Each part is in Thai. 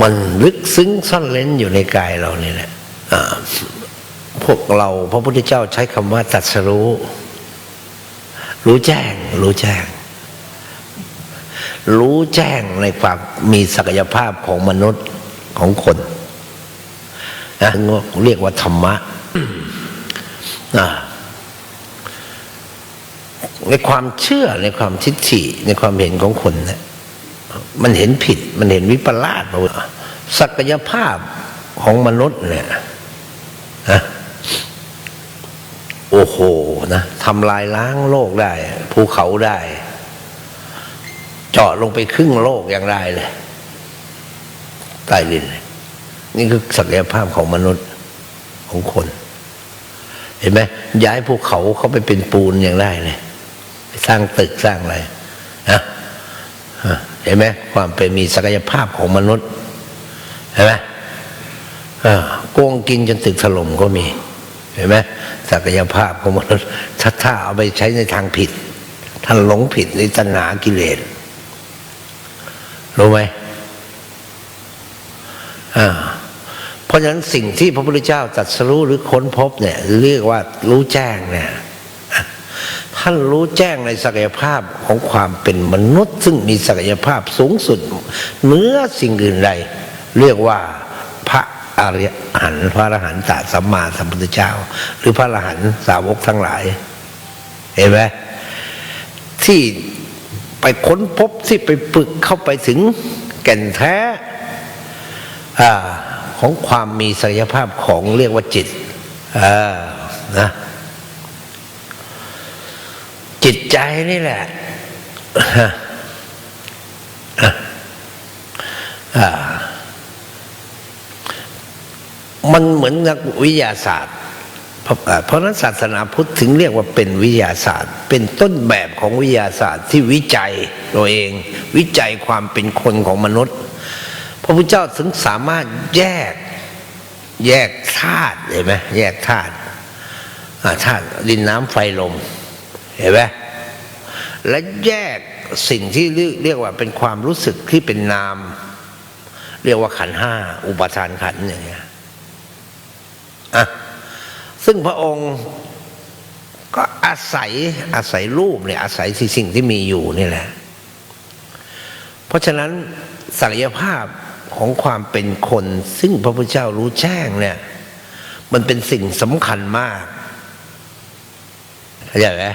มันลึกซึ้งซ่อนเล้นอยู่ในกายเรานี่แหละพวกเราพระพุทธเจ้าใช้คำว่าตัดสรู้ รู้แจ้ง รู้แจ้ง รู้แจ้งในความมีศักยภาพของมนุษย์ของคนนะเรียกว่าธรรมะนะในความเชื่อในความทิฏฐิในความเห็นของคนเนะี่ย มันเห็นผิด มันเห็นวิปลาสศักยภาพของมนุษย์เนี่ยนะโอ้โหนะทำลายล้างโลกได้ ภูเขาได้ เจาะลงไปครึ่งโลกอย่างไรเลยใต้ดินเลยนี่คือศักยภาพของมนุษย์ของคน เห็นไหมย้ายภูเขาเขาไปเป็นปูนอย่างได้เลยสร้างตึกสร้างอะไรนะ เห็นไหมความเป็นมีศักยภาพของมนุษย์เห็นไหมโกงกินจนตึกถล่มก็มี เห็นไหมศักยภาพของมนุษย์ถ้าถ้าเอาไปใช้ในทางผิด ท่านหลงผิดในตัณหากิเลสรู้ไหมอ่าเพราะฉะนั้นสิ่งที่พระพุทธเจ้าตรัสรู้หรือค้นพบเนี่ย เรียกว่ารู้แจ้งเนี่ย ท่านรู้แจ้งในศักยภาพของความเป็นมนุษย์ ซึ่งมีศักยภาพสูงสุดเหนือสิ่งอื่นใด เรียกว่าพระอริยหันพระอรหันตสัมมาสัมพุทธเจ้า หรือพระอรหันตสาวกทั้งหลาย เห็นไหมที่ไปค้นพบที่ไปฝึกเข้าไปถึงแก่นแท้ของความมีศักยภาพของเรียกว่าจิตนะจิต ใจนี่แหละมันเหมือนนักวิทยาศาสตร์ เพราะนั้นศาสนาพุทธถึงเรียกว่าเป็นวิทยาศาสตร์ เป็นต้นแบบของวิทยาศาสตร์ที่วิจัยตัวเอง วิจัยความเป็นคนของมนุษย์ พระพุทธเจ้าถึงสามารถแยกแยกธาตุเห็นไหมแยกธาตุธาตุดินน้ำไฟลมเห็นไหม และแยกสิ่งที่เรียกว่าเป็นความรู้สึกที่เป็นนาม เรียกว่าขันห้าอุปทานขันอย่างเงี้ยอะซึ่งพระองค์ก็อาศัยอาศัยรูปเนี่ยอาศัยสิ่งที่มีอยู่นี่แหละ เพราะฉะนั้นศักยภาพของความเป็นคน ซึ่งพระพุทธเจ้ารู้แจ้งเนี่ย มันเป็นสิ่งสำคัญมากเข้าใจไหม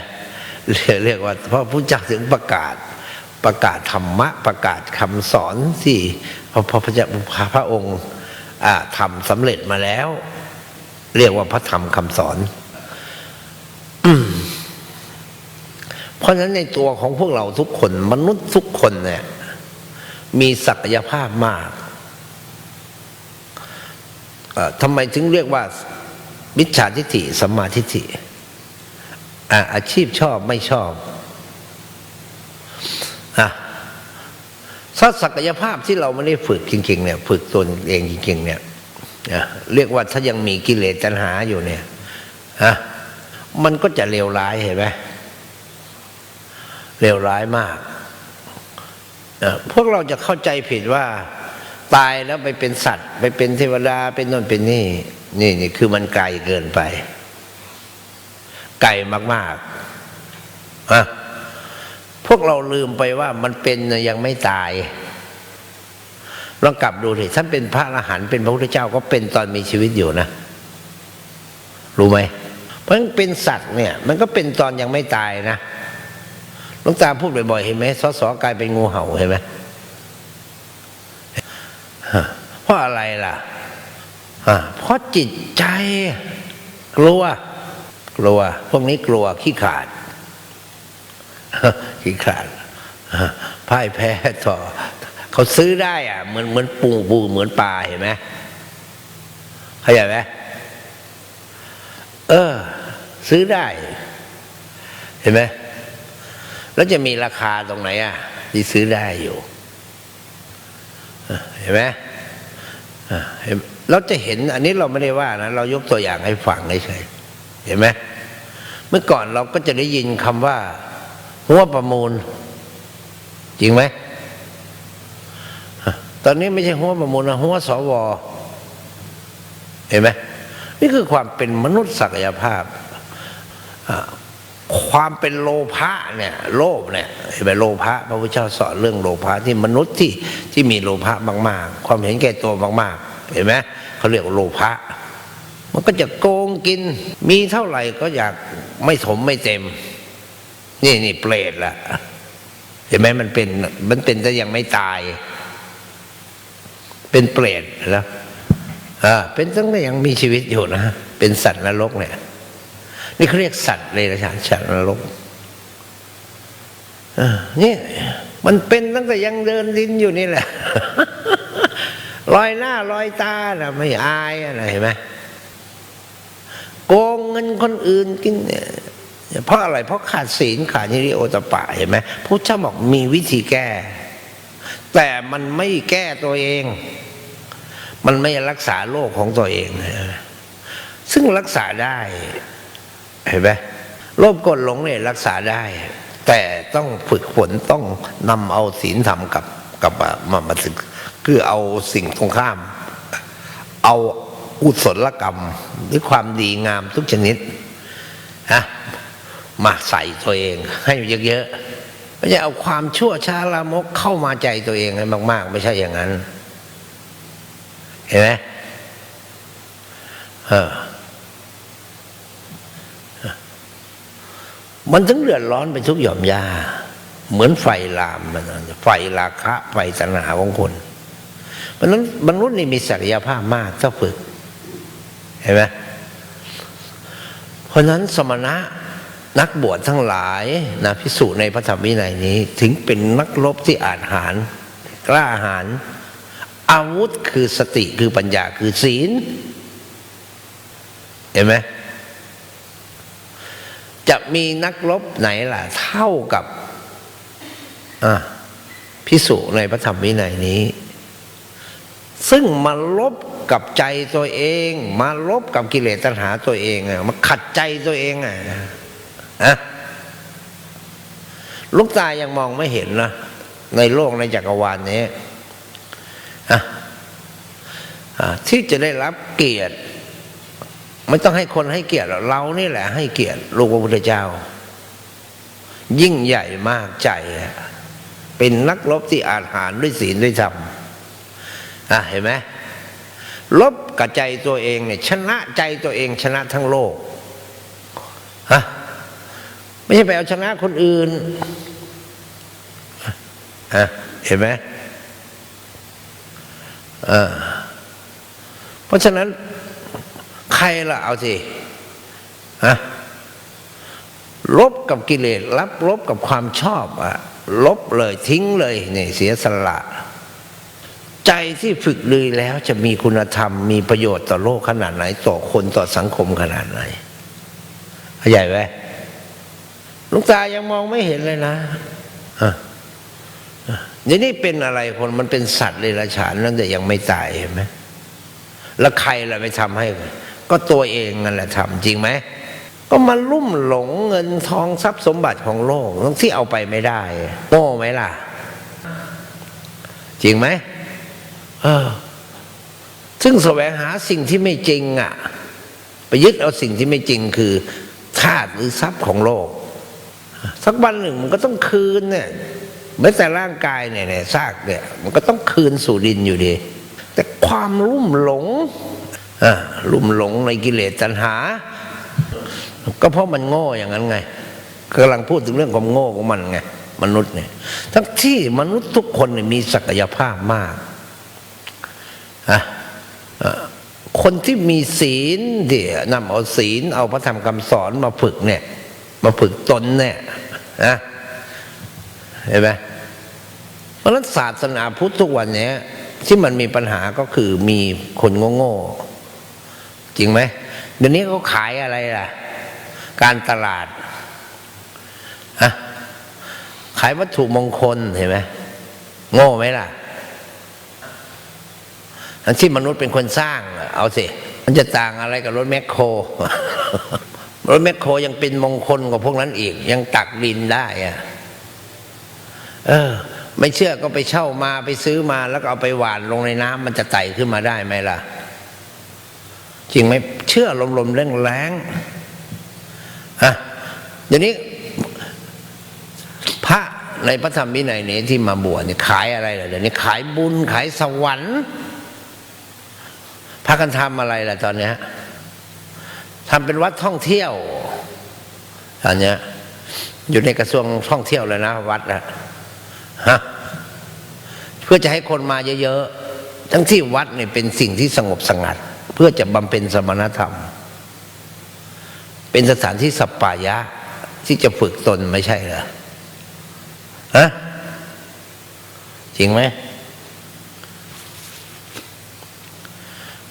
เรียกว่าพระพุทธเจ้าถึงประกาศประกาศธรรมะประกาศคำสอนที่พระพระเจ้าพระองค์ทำสำเร็จมาแล้ว เรียกว่าพระธรรมคำสอนเพราะฉะนั้นในตัวของพวกเราทุกคน มนุษย์ทุกคนเนี่ย มีศักยภาพมากทำไมถึงเรียกว่ามิจฉาทิฏฐิสัมมาทิฏฐิ อาชีพชอบไม่ชอบอะถ้าศักยภาพที่เราไม่ได้ฝึกจริง ๆ เนี่ย ฝึกตนเองจริง ๆ เนี่ยเรียกว่าถ้ายังมีกิเลสตัณหาอยู่เนี่ยฮะมันก็จะเลวร้ายเห็นไหมเลวร้ายมาก พวกเราจะเข้าใจผิดว่า ตายแล้วไปเป็นสัตว์ ไปเป็นเทวดาเป็นนนเป็นนี่ นี่นี่คือมันไกลเกินไป ไกลมากๆอะพวกเราลืมไปว่ามันเป็นยังไม่ตายลองกลับดูสิท่านเป็นพระอรหันต์เป็นพระพุทธเจ้าก็เป็นตอนมีชีวิตอยู่นะ รู้ไหมเพราะงั้นเป็นสัตว์เนี่ย มันก็เป็นตอนยังไม่ตายนะลุงตาพูดบ่อยๆเห็นไหมสอสอกลายเป็นงูเห่าเห็นไหมเพราะอะไรล่ะเพราะจิตใจกลัว กลัว พวกนี้กลัวขี้ขาดขี้ขาดพ่ายแพ้ต่อเขาซื้อได้อะเหมือนเหมือนปูปูเหมือนปลาเห็นไหมเข้าใจไหมเออ ซื้อได้ เห็นไหมแล้วจะมีราคาตรงไหนอะที่ซื้อได้อยู่เห็นไหมเราจะเห็น อันนี้เราไม่ได้ว่านะ เรายกตัวอย่างให้ฟังเฉย เห็นไหมเมื่อก่อนเราก็จะได้ยินคำว่า หัวประมูล จริงไหมตอนนี้ไม่ใช่หัวประมูลนะหัวสวเห็นไหมนี่คือความเป็นมนุษย์ศักยภาพ ความเป็นโลภะเนี่ยโลภเนี่ยเห็นไหมโลภะพระพุทธเจ้าสอนเรื่องโลภะที่มนุษย์ที่ที่มีโลภะมาก ๆ ความเห็นแก่ตัวมาก ๆ เห็นไหมเขาเรียกว่าโลภะ มันก็จะโกงกิน มีเท่าไหร่ก็อยากไม่ถมไม่เต็ม นี่นี่เปรตละเห็นไหมมันเป็น มันเป็นแต่ยังไม่ตาย เป็นเปรตนะอ่าเป็นตั้งแต่ยังมีชีวิตอยู่นะเป็นสัตว์นรกเนี่ย นี่เขาเรียกสัตว์เลยนะสัตว์นรกอ่านี่มันเป็นตั้งแต่ยังเดินดินอยู่นี่แหละ ลอยหน้าลอยตานะไม่อายอะไรเห็นไหม โกงเงินคนอื่นกินเนี่ยเพราะอะไรเพราะขาดศีลขาดนิริโอตปะเห็นไหมพระเจ้าบอกมีวิธีแก้ แต่มันไม่แก้ตัวเอง มันไม่รักษาโรคของตัวเองนะซึ่งรักษาได้เห็นไหมโรคกดหลงเนี่ยรักษาได้ แต่ต้องฝึกฝนต้องนำเอาศีลธรรมกับกับมามามาศึกคือเอาสิ่งตรงข้าม เอา อุศลกรรม หรือความดีงามทุกชนิดฮะมาใส่ตัวเอง ให้เยอะๆไม่ใช่เอาความชั่วช้าละมกเข้ามาใจตัวเองให้มาก ๆ ไม่ใช่อย่างนั้น เห็นไหมเออมันถึงเดือดร้อนไปทุกหย่อมยาเหมือนไฟลามมันไฟราคะ ไฟตัณหาของคนเพราะนั้นมนุษย์นี่มีศักยภาพมากถ้าฝึก เห็นไหมเพราะนั้นสมณะนักบวชทั้งหลายนะพิสูจน์ในพระธรรมวินัยนี้ ถึงเป็นนักรบที่อาจหารกล้าหาญอาวุธคือสติคือปัญญาคือศีล เห็นไหมจะมีนักรบไหนล่ะ เท่ากับพิสุในพระธรรมวินัยนี้ ซึ่งมาลบกับใจตัวเอง มาลบกับกิเลสตัณหาตัวเองอะมาขัดใจตัวเองอะอะลูกตายังมองไม่เห็นนะในโลกในจักรวาลนี้อะที่จะได้รับเกียรติ ไม่ต้องให้คนให้เกียรติเรานี่แหละ ให้เกียรติลูกพระพุทธเจ้า ยิ่งใหญ่มากใจ เป็นนักรบที่อาจหารด้วยศีลด้วยธรรม อะเห็นไหมลบกับใจตัวเองเนี่ยชนะใจตัวเองชนะทั้งโลกฮะไม่ใช่ไปเอาชนะคนอื่นฮะเห็นไหมอ่าเพราะฉะนั้นใครล่ะเอาสิฮะลบกับกิเลสรับลบกับความชอบอะลบเลยทิ้งเลยเนี่ยเสียสละ ใจที่ฝึกดีแล้วจะมีคุณธรรมมีประโยชน์ต่อโลกขนาดไหน ต่อคนต่อสังคมขนาดไหนเข้าใจไหมลูกตายังมองไม่เห็นเลยนะอะนี่นี่เป็นอะไรคนมันเป็นสัตว์เลยราชานนั่นแต่ยังไม่ตายเห็นไหมแล้วใครล่ะไปทำให้ ก็ตัวเองนั่นแหละทำจริงไหมก็มาลุ่มหลงเงินทองทรัพย์สมบัติของโลกที่เอาไปไม่ได้โง่ไหมล่ะ จริงไหม เออ ซึ่งแสวงหาสิ่งที่ไม่จริงอะไปยึดเอาสิ่งที่ไม่จริงคือธาตุหรือทรัพย์ของโลก สักวันหนึ่งมันก็ต้องคืนเนี่ยแม้แต่ร่างกายเนี่ยเนี่ยซากเนี่ย มันก็ต้องคืนสู่ดินอยู่ดี แต่ความลุ่มหลงอ่าลุ่มหลงในกิเลสตัณหา ก็เพราะมันโง่อย่างนั้นไงกำลังพูดถึงเรื่องความโง่ของมันไงมนุษย์เนี่ย ทั้งที่มนุษย์ทุกคนเนี่ยมีศักยภาพมาก อะคนที่มีศีลเดี๋ยนำเอาศีลเอาพระธรรมคำสอนมาฝึกเนี่ย มาฝึกตนเนี่ยนะเห็นไหมเพราะฉะนั้นศาสนาพุทธทุกวันนี้ที่มันมีปัญหาก็คือมีคนโง่ๆจริงไหมเดี๋ยวนี้เขาขายอะไรล่ะ การตลาดฮะขายวัตถุมงคลเห็นไหมโง่ไหมล่ะ อันที่มนุษย์เป็นคนสร้าง เอาสิ มันจะต่างอะไรกับรถแมคโคร รถแมคโครยังเป็นมงคลกว่าพวกนั้นอีก ยังตักดินได้อะเออ ไม่เชื่อก็ไปเช่ามาไปซื้อมาแล้วก็เอาไปหวานลงในน้ำมันจะไต่ขึ้นมาได้ไหมล่ะ จริงไหมเชื่อลมๆแรงๆฮะเดี๋ยวนี้พระในพระธรรมวินัยนี้ที่มาบวชเนี่ยขายอะไรล่ะเดี๋ยวนี้ขายบุญขายสวรรค์ พากันทำอะไรล่ะตอนเนี้ยทำเป็นวัดท่องเที่ยวตอนเนี้ย อยู่ในกระทรวงท่องเที่ยวเลยนะ วัดนะฮะเพื่อจะให้คนมาเยอะๆทั้งที่วัดเนี่ยเป็นสิ่งที่สงบสงัด เพื่อจะบำเพ็ญสมณธรรม เป็นสถานที่สัปปายะที่จะฝึกตนไม่ใช่เหรอฮะจริงไหมอ่า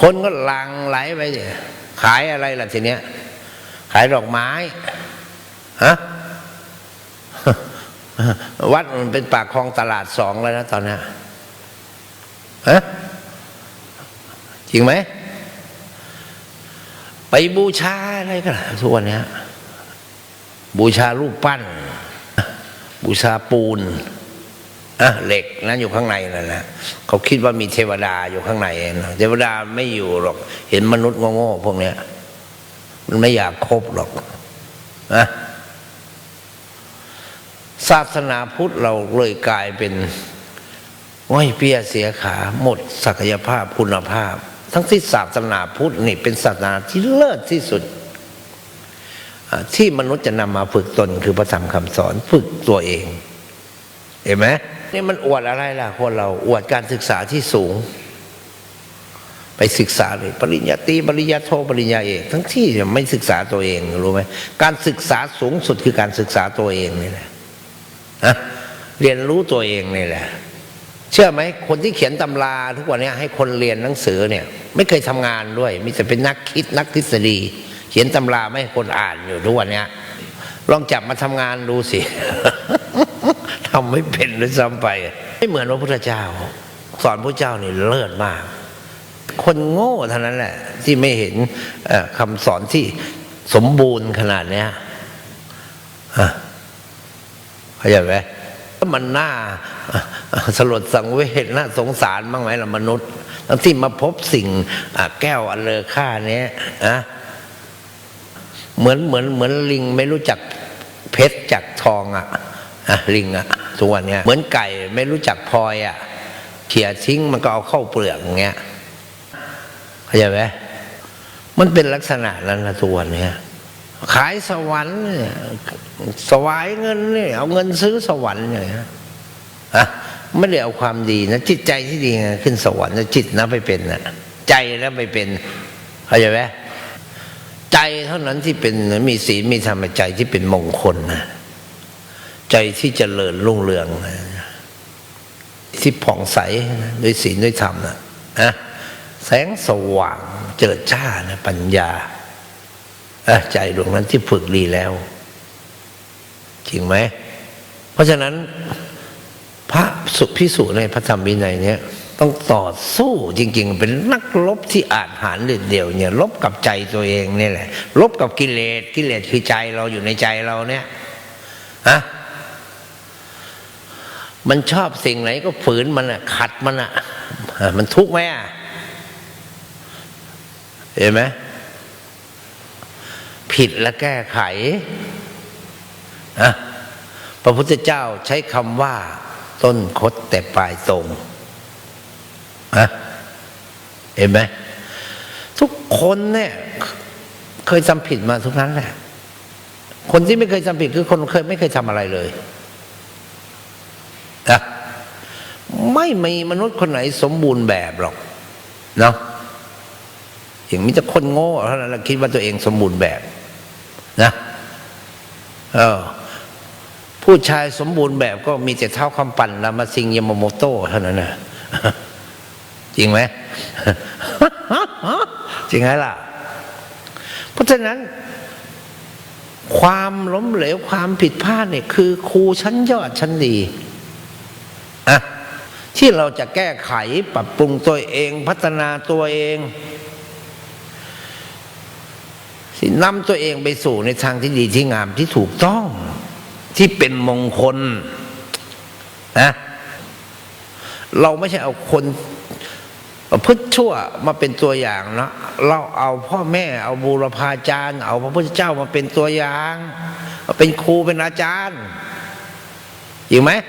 คนก็หลังไหลไปขายอะไรล่ะทีเนี้ย ขายดอกไม้ฮะวัดมันเป็นปากคลองตลาดสองแล้วนะตอนนี้ฮะจริงไหม ไปบูชาอะไรกันล่ะทุกวันนี้บูชารูปปั้น บูชาปูน อะเหล็กนั้นอยู่ข้างในนั่นแหละเขาคิดว่ามีเทวดาอยู่ข้างในเทวดาไม่อยู่หรอก เห็นมนุษย์โง่ๆพวกเนี้ย มันไม่อยากคบหรอกนะศาสนาพุทธเราเลยกลายเป็นว้อยเปียเสียขาหมดศักยภาพคุณภาพ ทั้งที่ศาสนาพุทธนี่เป็นศาสนาที่เลิศที่สุด ที่มนุษย์จะนำมาฝึกตนคือพระธรรมคำสอนฝึกตัวเอง เห็นไหม นี่มันอวดอะไรล่ะคนเราอวดการศึกษาที่สูง ไปศึกษาเลยปริญญาตรีปริญญาโทปริญญาเอกทั้งที่ไม่ศึกษาตัวเองรู้ไหมการศึกษาสูงสุดคือการศึกษาตัวเองนี่แหละนะเรียนรู้ตัวเองนี่แหละ เชื่อไหมคนที่เขียนตำราทุกวันนี้ให้คนเรียนหนังสือเนี่ย ไม่เคยทำงานด้วย มีแต่เป็นนักคิดนักทฤษฎี เขียนตำราไม่ให้คนอ่านอยู่ทุกวันนี้ลองจับมาทำงานดูสิ ทำไม่เป็นด้วยซ้ำไป ไม่เหมือนพระพุทธเจ้า สอนพระเจ้านี่เลิศมาก คนโง่เท่านั้นแหละ ที่ไม่เห็นคำสอนที่สมบูรณ์ขนาดเนี้ยฮะเข้าใจไหมมันน่าสลดสังเวชน่าสงสารบ้างไหมล่ะมนุษย์ทั้งที่มาพบสิ่งแก้วอันเลอค่าเนี้ยอะเหมือนเหมือนเหมือนลิงไม่รู้จักเพชรจากทองอะ อะลิงอะทุกวันเนี้ยเหมือนไก่ไม่รู้จักพลอยอะเขี่ยทิ้งมันก็เอาเข้าเปลือกอย่างเงี้ยเข้าใจไหมมันเป็นลักษณะนั้นนะตัวเนี้ยขายสวรรค์เนี่ยสวายเงินเนี่ยเอาเงินซื้อสวรรค์อย่างเงี้ยอะไม่ได้เอาความดีนะจิตใจที่ดีไงขึ้นสวรรค์นะจิตนะไปเป็นนะใจแล้วไปเป็นเข้าใจไหมใจเท่านั้นที่เป็นมีศีลมีธรรมใจที่เป็นมงคลนะ ใจที่เจริญรุ่งเรือง ที่ผ่องใสด้วยศีลด้วยธรรมนะนะแสงสว่างเจิดจ้านะปัญญาใจดวงนั้นที่ฝึกดีแล้ว จริงไหม เพราะฉะนั้น พระสุพิสุในพระธรรมวินัยเนี่ยต้องต่อสู้จริง ๆ เป็นนักรบที่อาจหารเด็ดเดี่ยวเนี่ยลบกับใจตัวเองนี่แหละลบกับกิเลสกิเลสคือใจเราอยู่ในใจเราเนี่ยฮะ มันชอบสิ่งไหนก็ฝืนมันอะ ขัดมันอะ มันทุกข์ไหมอะ เห็นไหมผิดและแก้ไขอะพระพุทธเจ้าใช้คำว่า ต้นคดแต่ปลายตรงอะเห็นไหมทุกคนเนี่ย เคยทำผิดมาทุกนั้นแหละคนที่ไม่เคยทำผิดคือคนเคยไม่เคยทำอะไรเลยนะ ไม่มีมนุษย์คนไหนสมบูรณ์แบบหรอกเนาะอย่างมีแต่คนโง่เท่านั้นละคิดว่าตัวเองสมบูรณ์แบบ นะเออผู้ชายสมบูรณ์แบบก็มีแต่เท้าคำปั่นรามาซิงยามาโมโต้เท่านั้นนะจริงไหมจริงไหมล่ะ เพราะฉะนั้น ความล้มเหลวความผิดพลาดเนี่ย คือครูชั้นยอดชั้นดี ที่เราจะแก้ไขปรับปรุงตัวเองพัฒนาตัวเองนำตัวเองไปสู่ในทางที่ดีที่งามที่ถูกต้องที่เป็นมงคลนะเราไม่ใช่เอาคนพฤติชั่วมาเป็นตัวอย่างนะเราเอาพ่อแม่เอาบูรพาจารย์ เอาพระพุทธเจ้ามาเป็นตัวอย่าง เป็นครูเป็นอาจารย์จริงไหมอะ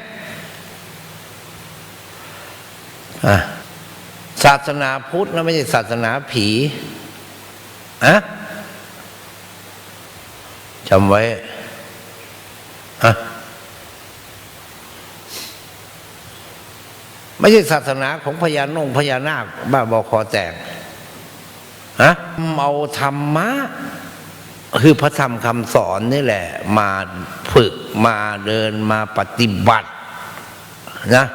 ศาสนาพุทธนะไม่ใช่ศาสนาผีอะจำไว้อะไม่ใช่ศาสนาของพญานงพญานาค บ้าบอคอแตกฮะเอาธรรมะ คือพระธรรมคำสอนนี่แหละ มาฝึกมาเดินมาปฏิบัติ นะ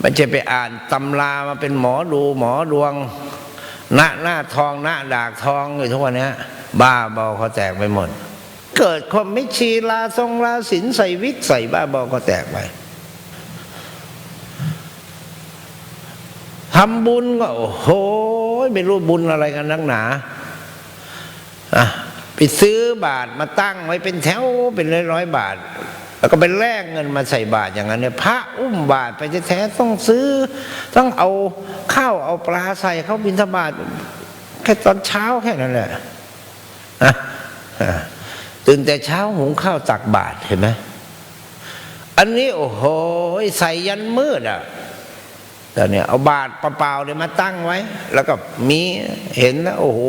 ไม่ใช่ไปอ่านตำรามาเป็นหมอดูหมอดวงหน้าหน้าทองหน้าดากทองอยู่ทุกวันนี้บ้าบอเขาแตกไปหมด เกิดความไม่ชีลาทรงลาสินใส่วิกใส่บ้าบอก็แตกไปทำบุญก็โอ้โหไม่รู้บุญอะไรกันนักหนาอะไปซื้อบาทมาตั้งไว้เป็นแถวเป็นร้อยร้อยบาท แล้วก็ไปแลกเงินมาใส่บาทอย่างนั้นเนี่ยพระอุ้มบาทไปแท้ๆต้องซื้อ ต้องเอาข้าวเอาปลาใส่เข้าบิณฑบาตแค่ตอนเช้าแค่นั้นแหละอะตื่นแต่เช้าหุงข้าวตักบาตรเห็นไหมอันนี้โอ้โหใส่ยันมืดอะแต่เนี่ยเอาบาทเปล่าๆเนี่ยมาตั้งไว้ แล้วก็มีเห็นนะโอ้โห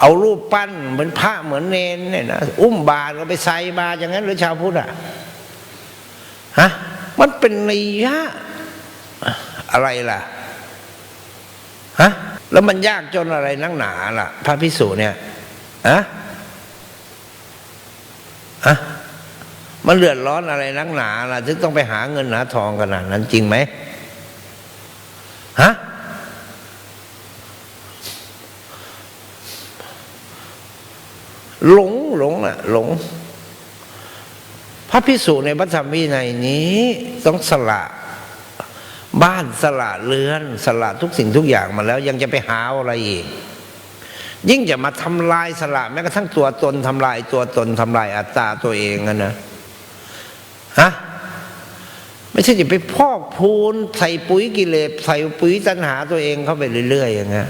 เอารูปปั้นเหมือนพระเหมือนเนนเนี่ยนะอุ้มบาทก็ไปใส่บาทอย่างนั้นหรือชาวพุทธอะฮะมันเป็นนิยะอะไรล่ะฮะแล้วมันยากจนอะไรนักหนาล่ะ พระพิสุเนี่ยอะอะมันเลือดร้อนอะไรนักหนาล่ะ ถึงต้องไปหาเงินหาทองขนาดนั้นจริงไหมฮะ หลงหลง อะ หลง พระพิสุในพระธรรมวินัยนี้ต้องสละบ้านสละเรือน สละทุกสิ่งทุกอย่างมาแล้ว ยังจะไปหาอะไรอีก ยิ่งจะมาทำลายสละแม้กระทั่งตัวตนทำลายตัวตนทำลายอัตตาตัวเองนะฮะไม่ใช่จะไปพอกพูนใส่ปุ๋ยกิเลสใส่ปุ๋ยตัณหาตัวเองเข้าไปเรื่อยๆอย่างเงี้ย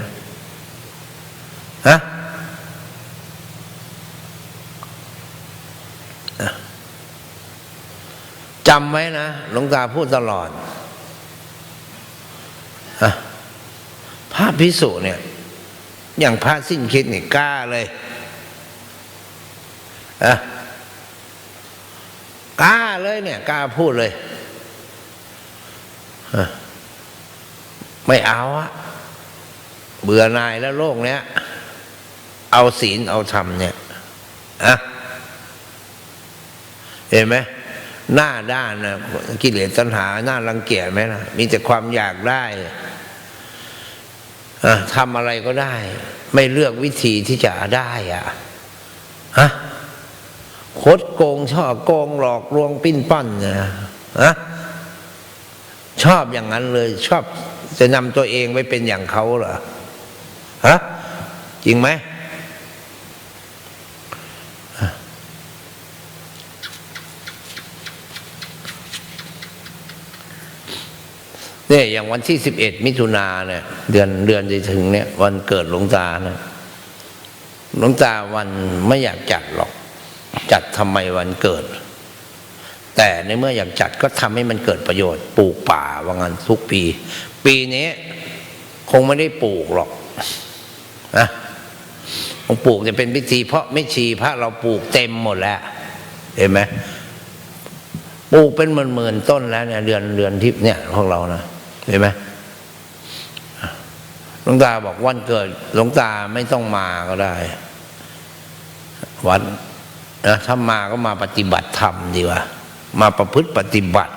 จำไว้นะหลวงตาพูดตลอดอพระพิสุเนี่ย อย่างพระสิ้นคิดนี่กล้าเลยอะกล้าเลยเนี่ยกล้าพูดเลยไม่เอาอะเบื่อนายแล้วโลกเนี้ย เอาศีลเอาธรรมเนี่ยอะเห็นไหม หน้าด้านนะกิเลสตัณหาหน้ารังเกียจไหมนะมีแต่ความอยากได้อะทำอะไรก็ได้ ไม่เลือกวิธีที่จะได้อะฮะคดโกงชอบโกงหลอกลวงปิ้นปั้นนะฮะชอบอย่างนั้นเลย ชอบจะนำตัวเองไปเป็นอย่างเขาเหรอฮะจริงไหม เนี่ยอย่างวันที่สิบเอ็ดมิถุนาเนี่ย เดือนเดือนจะถึงเนี่ย วันเกิดหลวงตานะหลวงตาวันไม่อยากจัดหรอก จัดทำไมวันเกิด แต่ในเมื่ออยากจัดก็ทำให้มันเกิดประโยชน์ ปลูกป่าว่างันทุกปี ปีนี้คงไม่ได้ปลูกหรอกนะคงปลูกจะเป็นพิธี เพราะไม่ชีพระเราปลูกเต็มหมดแล้ว เห็นไหมปลูกเป็นหมื่นๆต้นแล้วเนี่ยเดือนเดือนที่เนี่ยพวกเรานะ เห็นไหมหลวงตาบอกวันเกิดหลวงตาไม่ต้องมาก็ได้ วันนะถ้ามาก็มาปฏิบัติธรรมดีกว่า มาประพฤติปฏิบัติ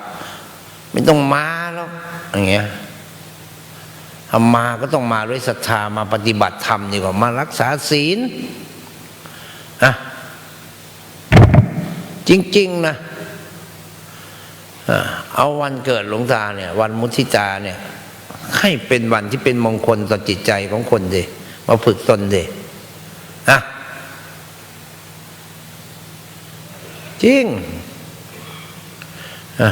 ไม่ต้องมาแล้วอย่างเงี้ยถ้ามาก็ต้องมาด้วยศรัทธามาปฏิบัติธรรมดีกว่ามารักษาศีลนะจริง ๆ นะ เอาวันเกิดหลวงตาเนี่ย วันมุทิตาเนี่ย ให้เป็นวันที่เป็นมงคลต่อจิตใจของคนเดมาฝึกตนเดนะจริงอะ